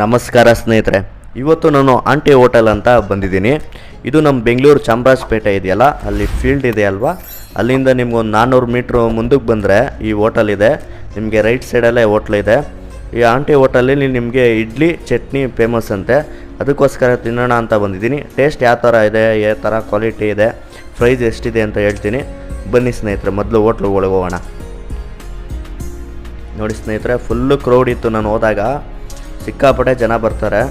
ನಮಸ್ಕಾರ ಸ್ನೇಹಿತರೆ. ಇವತ್ತು ನಾನು ಆಂಟಿ ಹೋಟೆಲ್ ಅಂತ ಬಂದಿದ್ದೀನಿ. ಇದು ನಮ್ಮ ಬೆಂಗಳೂರು ಚಾಮರಾಜಪೇಟೆ ಇದೆಯಲ್ಲ? ಅಲ್ಲಿ ಫೀಲ್ಡ್ ಇದೆ ಅಲ್ವಾ? ಅಲ್ಲಿಂದ ನಿಮ್ಗೊಂದು ನಾನ್ನೂರು ಮೀಟ್ರ್ ಮುಂದಕ್ಕೆ ಬಂದರೆ ಈ ಹೋಟೆಲ್ ಇದೆ. ನಿಮಗೆ ರೈಟ್ ಸೈಡಲ್ಲೇ ಹೋಟ್ಲ್ ಇದೆ. ಈ ಆಂಟಿ ಹೋಟೆಲಲ್ಲಿ ನಿಮಗೆ ಇಡ್ಲಿ, ಚಟ್ನಿ ಫೇಮಸ್ ಅಂತೆ. ಅದಕ್ಕೋಸ್ಕರ ತಿನ್ನೋಣ ಅಂತ ಬಂದಿದ್ದೀನಿ. ಟೇಸ್ಟ್ ಯಾವ ಥರ ಇದೆ, ಯಾವ ಥರ ಕ್ವಾಲಿಟಿ ಇದೆ ಪ್ರೈಸ್ ಎಷ್ಟಿದೆ ಅಂತ ಹೇಳ್ತೀನಿ. ಬನ್ನಿ ಸ್ನೇಹಿತರೆ, ಮೊದಲು ಹೋಟ್ಲು ಒಳಗೆ ಹೋಗೋಣ. ನೋಡಿ ಸ್ನೇಹಿತರೆ ಫುಲ್ಲು ಕ್ರೌಡ್ ಇತ್ತು ನಾನು ಹೋದಾಗ. ಸಿಕ್ಕಾಪಟ್ಟೆ ಜನ ಬರ್ತಾರೆ.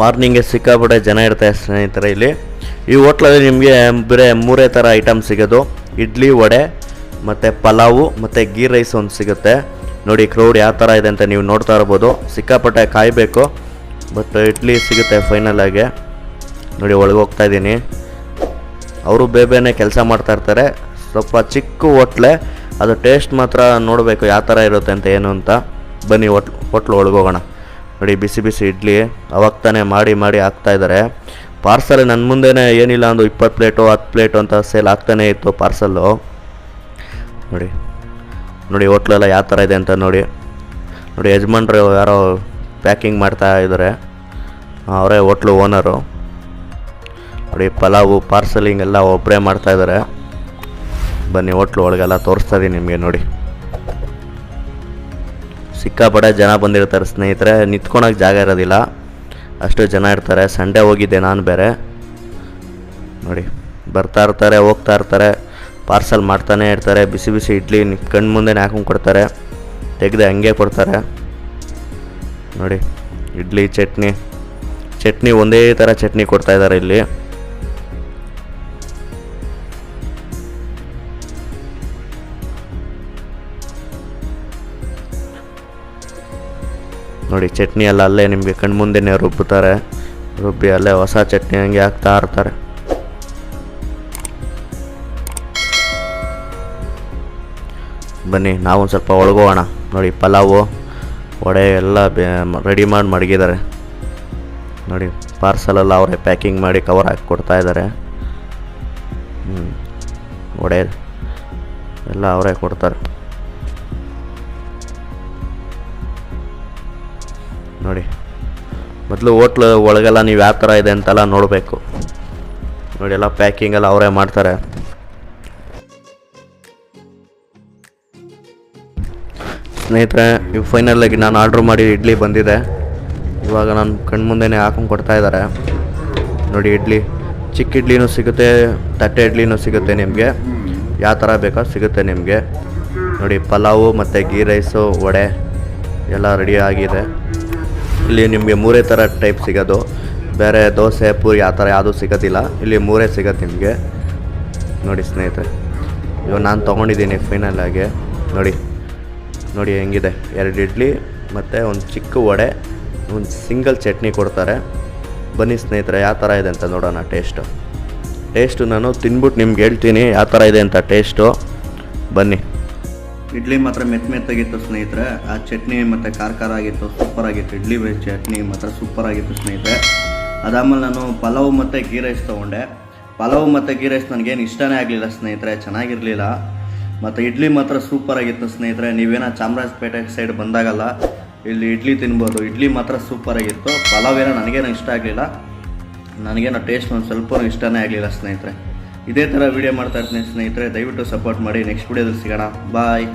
ಮಾರ್ನಿಂಗ್ಗೆ ಸಿಕ್ಕಾಪಟ್ಟೆ ಜನ ಇರ್ತಾರೆ ಸ್ನೇಹಿತರೆ ಇಲ್ಲಿ. ಈ ಹೋಟ್ಲಲ್ಲಿ ನಿಮಗೆ ಬೇರೆ ಮೂರೇ ಥರ ಐಟಮ್ ಸಿಗೋದು. ಇಡ್ಲಿ, ವಡೆ, ಮತ್ತು ಪಲಾವು, ಮತ್ತು ಗೀ ರೈಸ್ ಒಂದು ಸಿಗುತ್ತೆ. ನೋಡಿ ಕ್ರೌಡ್ ಯಾವ ಥರ ಇದೆ ಅಂತ ನೀವು ನೋಡ್ತಾ ಇರ್ಬೋದು. ಸಿಕ್ಕಾಪಟ್ಟೆ ಕಾಯಬೇಕು. ಬಟ್ ಇಡ್ಲಿ ಸಿಗುತ್ತೆ ಫೈನಲಾಗೆ ನೋಡಿ ಒಳಗೆ ಹೋಗ್ತಾ ಇದ್ದೀನಿ. ಅವರು ಬೇಬೇನೆ ಕೆಲಸ ಮಾಡ್ತಾ ಇರ್ತಾರೆ. ಸ್ವಲ್ಪ ಚಿಕ್ಕ ಹೋಟ್ಲೆ. ಅದು ಟೇಸ್ಟ್ ಮಾತ್ರ ನೋಡಬೇಕು ಯಾವ ಥರ ಇರುತ್ತೆ ಅಂತ ಏನು ಅಂತ. ಬನ್ನಿ ಹೋಟ್ಲ್ ಹೋಟ್ಲು ಒಳಗೋಗೋಣ. ನೋಡಿ, ಬಿಸಿ ಬಿಸಿ ಇಡ್ಲಿ, ಅವಾಗ ತಾನೇ ಮಾಡಿ ಮಾಡಿ ಹಾಕ್ತಾ ಇದ್ದಾರೆ ಪಾರ್ಸಲ್ ನನ್ನ ಮುಂದೆನೇ ಏನಿಲ್ಲ ಅಂದು ಇಪ್ಪತ್ತು ಪ್ಲೇಟು, ಹತ್ತು ಪ್ಲೇಟು ಅಂತ ಸೇಲ್ ಆಗ್ತಾನೇ ಇತ್ತು ಪಾರ್ಸಲ್ಲು ನೋಡಿ ನೋಡಿ ಹೋಟ್ಲೆಲ್ಲ ಯಾವ ಥರ ಇದೆ ಅಂತ ನೋಡಿ. ನೋಡಿ, ಯಜಮಾನ್ರು ಯಾರೋ ಪ್ಯಾಕಿಂಗ್ ಮಾಡ್ತಾ ಇದ್ದಾರೆ ಅವರೇ ಹೋಟ್ಲು ಓನರು ನೋಡಿ, ಪಲಾವು ಪಾರ್ಸಲಿಂಗ್ ಎಲ್ಲ ಒಬ್ಬರೇ ಮಾಡ್ತಾ ಇದ್ದಾರೆ ಬನ್ನಿ ಹೋಟ್ಲು ಒಳಗೆಲ್ಲ ತೋರಿಸ್ತಾ ಇದೀನಿ ನಿಮಗೆ ನೋಡಿ. ಸಿಕ್ಕಾಪಟ್ಟೆ ಜನ ಬಂದಿರ್ತಾರೆ ಸ್ನೇಹಿತರೆ ನಿಂತ್ಕೊಳಕ್ಕೆ ಜಾಗ ಇರೋದಿಲ್ಲ. ಅಷ್ಟು ಜನ ಇರ್ತಾರೆ. ಸಂಡೇ ಹೋಗಿದ್ದೆ ನಾನು ಬೇರೆ. ನೋಡಿ, ಬರ್ತಾ ಇರ್ತಾರೆ, ಹೋಗ್ತಾ ಇರ್ತಾರೆ. ಪಾರ್ಸಲ್ ಮಾಡ್ತಾನೆ ಇರ್ತಾರೆ. ಬಿಸಿ ಬಿಸಿ ಇಡ್ಲಿ ಕಣ್ಣು ಮುಂದೆ ಹಾಕೊಂಡು ಕೊಡ್ತಾರೆ. ತೆಗೆದು ಹಂಗೆ ಕೊಡ್ತಾರೆ. ನೋಡಿ, ಇಡ್ಲಿ, ಚಟ್ನಿ. ಚಟ್ನಿ ಒಂದೇ ಥರ ಚಟ್ನಿ ಕೊಡ್ತಾ ಇದ್ದಾರೆ ಇಲ್ಲಿ. ನೋಡಿ, ಚಟ್ನಿ ಎಲ್ಲ ಅಲ್ಲೇ ನಿಮಗೆ ಕಣ್ಮುಂದೆನೇ ರುಬ್ಬುತ್ತಾರೆ ರುಬ್ಬಿ ಅಲ್ಲೇ ಹೊಸ ಚಟ್ನಿ ಹಂಗೆ ಹಾಕ್ತಾ ಇರ್ತಾರೆ. ಬನ್ನಿ ನಾವು ಒಂದು ಸ್ವಲ್ಪ ಒಳಗೋಗೋಣ ನೋಡಿ, ಪಲಾವು, ವಡೆ ಎಲ್ಲ ರೆಡಿ ಮಾಡಿ ಮಡಗಿದ್ದಾರೆ. ನೋಡಿ ಪಾರ್ಸಲೆಲ್ಲ ಅವರೇ ಪ್ಯಾಕಿಂಗ್ ಮಾಡಿ ಕವರ್ ಹಾಕಿ ಕೊಡ್ತಾ ಇದ್ದಾರೆ. ಹ್ಞೂ ವಡೆ ಎಲ್ಲ ಅವರೇ ಕೊಡ್ತಾರೆ. ನೋಡಿ. ಮೊದಲು ಹೋಟ್ಲು ಒಳಗೆಲ್ಲ ನೀವು ಯಾವ ಥರ ಇದೆ ಅಂತೆಲ್ಲ ನೋಡಬೇಕು. ನೋಡಿ, ಎಲ್ಲ ಪ್ಯಾಕಿಂಗ್ ಎಲ್ಲ ಅವರೇ ಮಾಡ್ತಾರೆ. ಸ್ನೇಹಿತರೆ ಇವು ಫೈನಲಾಗಿ ನಾನು ಆರ್ಡ್ರ್ ಮಾಡಿ ಇಡ್ಲಿ ಬಂದಿದೆ. ಇವಾಗ ನಾನು ಕಣ್ಮುಂದೆನೇ ಹಾಕೊಂಡು ಕೊಡ್ತಾ ಇದ್ದಾರೆ. ನೋಡಿ, ಇಡ್ಲಿ. ಚಿಕ್ಕ ಇಡ್ಲಿನೂ ಸಿಗುತ್ತೆ, ತಟ್ಟೆ ಇಡ್ಲಿನೂ ಸಿಗುತ್ತೆ ನಿಮಗೆ. ಯಾವ ಥರ ಬೇಕೋ ಸಿಗುತ್ತೆ ನಿಮಗೆ. ನೋಡಿ, ಪಲಾವು ಮತ್ತು ಗೀ ರೈಸು ವಡೆ ಎಲ್ಲ ರೆಡಿ ಆಗಿದೆ. ಇಲ್ಲಿ ನಿಮಗೆ ಮೂರೇ ಥರ ಟೈಪ್ ಸಿಗೋದು. ಬೇರೆ ದೋಸೆ, ಪೂರಿ ಆ ಥರ ಯಾವುದೂ ಸಿಗೋದಿಲ್ಲ. ಇಲ್ಲಿ ಮೂರೇ ಸಿಗತ್ತೆ ನಿಮಗೆ. ನೋಡಿ ಸ್ನೇಹಿತರೆ ಇವಾಗ ನಾನು ತೊಗೊಂಡಿದ್ದೀನಿ ಫೈನಲ್ ಆಗಿ. ನೋಡಿ ನೋಡಿ ಹೆಂಗಿದೆ. ಎರಡು ಇಡ್ಲಿ ಮತ್ತು ಒಂದು ಚಿಕ್ಕ ವಡೆ, ಒಂದು ಸಿಂಗಲ್ ಚಟ್ನಿ ಕೊಡ್ತಾರೆ. ಬನ್ನಿ ಸ್ನೇಹಿತರೆ, ಯಾವ ಥರ ಇದೆ ಅಂತ ನೋಡೋಣ ಟೇಸ್ಟು ಟೇಸ್ಟು ನಾನು ತಿನ್ಬಿಟ್ಟು ನಿಮ್ಗೆ ಹೇಳ್ತೀನಿ, ಯಾವ ಥರ ಇದೆ ಅಂತ ಟೇಸ್ಟು ಬನ್ನಿ. ಇಡ್ಲಿ ಮಾತ್ರ ಮೆತ್ತ ಮೆತ್ತಾಗಿತ್ತು ಸ್ನೇಹಿತರೆ. ಆ ಚಟ್ನಿ ಮತ್ತು ಖಾರ ಖಾರ ಆಗಿತ್ತು ಸೂಪರ್ ಆಗಿತ್ತು ಇಡ್ಲಿ ಚಟ್ನಿ ಮಾತ್ರ ಸೂಪರ್ ಆಗಿತ್ತು ಸ್ನೇಹಿತರೆ. ಅದಾದಮೇಲೆ ನಾನು ಪಲಾವ್ ಮತ್ತು ಗೀ ರೈಸ್ ತೊಗೊಂಡೆ. ಪಲಾವ್ ಮತ್ತು ಗೀ ರೈಸ್ ನನಗೇನು ಇಷ್ಟನೇ ಆಗಲಿಲ್ಲ ಸ್ನೇಹಿತರೆ, ಚೆನ್ನಾಗಿರಲಿಲ್ಲ. ಮತ್ತು ಇಡ್ಲಿ ಮಾತ್ರ ಸೂಪರ್ ಆಗಿತ್ತು ಸ್ನೇಹಿತರೆ. ನೀವೇನೋ ಚಾಮರಾಜಪೇಟೆ ಸೈಡ್ ಬಂದಾಗಲ್ಲ, ಇಲ್ಲಿ ಇಡ್ಲಿ ತಿನ್ಬೋದು. ಇಡ್ಲಿ ಮಾತ್ರ ಸೂಪರ್ ಆಗಿತ್ತು ಪಲಾವ್ ಏನೋ ನನಗೇನು ಇಷ್ಟ ಆಗಲಿಲ್ಲ. ನನಗೇನೋ ಟೇಸ್ಟ್ ಒಂದು ಸ್ವಲ್ಪ ಇಷ್ಟನೇ ಆಗಲಿಲ್ಲ ಸ್ನೇಹಿತರೆ. ಇದೇ ಥರ ವೀಡಿಯೋ ಮಾಡ್ತಾ ಇರ್ತೀನಿ ಸ್ನೇಹಿತರೆ ದಯವಿಟ್ಟು ಸಪೋರ್ಟ್ ಮಾಡಿ. ನೆಕ್ಸ್ಟ್ ವೀಡಿಯೋದಲ್ಲಿ ಸಿಗೋಣ. ಬಾಯ್